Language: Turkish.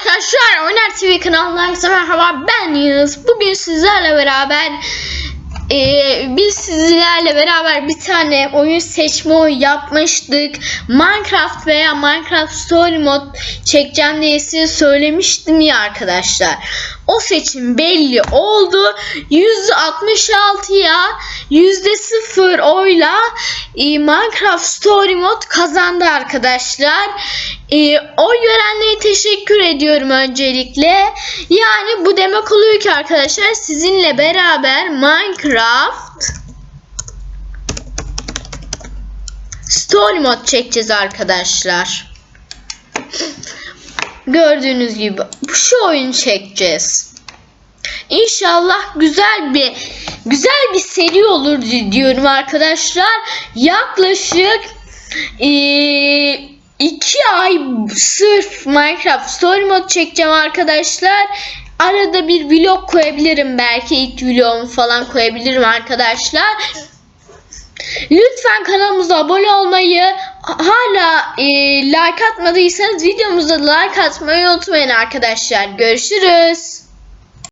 arkadaşlar Oynar TV herkese merhaba ben Yağız. Bugün sizlerle beraber eee, biz sizlerle beraber bir tane oyun seçme oyunu yapmıştık. Minecraft veya Minecraft Story Mode çekeceğim diye size söylemiştim ya arkadaşlar. O seçim belli oldu. %66'ya %0 oyla e, Minecraft Story Mode kazandı arkadaşlar. E, oy verenlere teşekkür ediyorum öncelikle. Yani bu demek oluyor ki arkadaşlar sizinle beraber Minecraft Story Mode çekeceğiz arkadaşlar. Gördüğünüz gibi şu oyunu çekeceğiz. İnşallah güzel bir güzel bir seri olur di- diyorum arkadaşlar. Yaklaşık eee, iki ay sırf Minecraft Story Mode çekeceğim arkadaşlar. Arada bir vlog koyabilirim belki ilk vlogumu falan koyabilirim arkadaşlar. Lütfen kanalımıza abone olmayı, hala e, like atmadıysanız videomuza like atmayı unutmayın arkadaşlar. Görüşürüz.